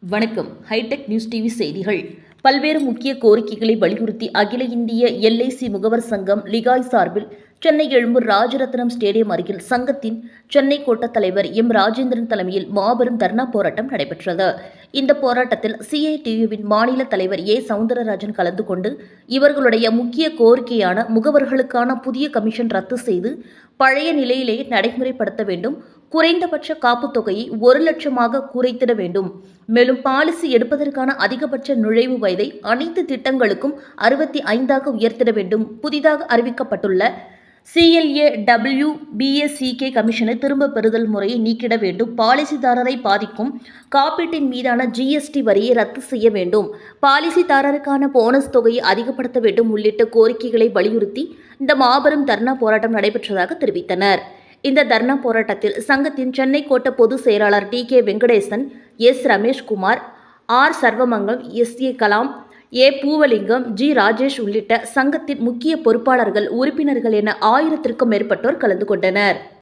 வணக்கம். Hitech news TV செய்திகள். பல்வேறு முக்கிய கோரிக்கைகளை வலியுறுத்தி அகில இந்திய எல்ஐசி முகவர் சங்கம் லிகாய் சார்பில் சென்னை எழும்பூர் ராஜரத்னம் ஸ்டேடியம் அருகில் சங்கத்தின் சென்னை கோட்ட தலைவர் எம் ராஜேந்திரன் தலைமையில் மாபெரும் தர்ணா போராட்டம் நடைபெற்றது. இந்த போராட்டத்தில் சிஐடியுவின் மாநில தலைவர் ஏ. சவுந்தரராஜன் கலந்து கொண்டு இவர்களுடைய முக்கிய கோரிக்கையான முகவர்களுக்கான புதிய கமிஷன் ரத்து செய்து பழைய நிலையிலேயே நடைமுறைப்படுத்த வேண்டும். குறைந்தபட்ச காப்பு தொகையை ஒரு லட்சமாக குறைத்திட வேண்டும். மேலும் பாலிசி எடுப்பதற்கான அதிகபட்ச நுழைவு வயதை அனைத்து திட்டங்களுக்கும் அறுபத்தி ஐந்தாக உயர்த்திட வேண்டும். புதிதாக அறிவிக்கப்பட்டுள்ள சிஎல்ஏ டபிள்யூ பிஎஸ்சிகே கமிஷனை திரும்ப பெறுதல் முறையை நீக்கிட வேண்டும். பாலிசிதாரரை பாதிக்கும் காப்பீட்டின் மீதான ஜிஎஸ்டி வரியை ரத்து செய்ய வேண்டும். பாலிசிதாரருக்கான போனஸ் தொகையை அதிகப்படுத்த வேண்டும் உள்ளிட்ட கோரிக்கைகளை வலியுறுத்தி இந்த மாபெரும் தர்ணா போராட்டம் நடைபெற்றதாக தெரிவித்தனர். இந்த தர்ணா போராட்டத்தில் சங்கத்தின் சென்னை கோட்ட பொதுச் செயலாளர் T K Venkatesan S Rameshkumar R Sarvamangam S A Kalam A. Poovalingam G. Rajesh உள்ளிட்ட சங்கத்தின் முக்கிய பொறுப்பாளர்கள் உறுப்பினர்கள் என ஆயிரத்திற்கும் மேற்பட்டோர் கலந்து கொண்டனர்.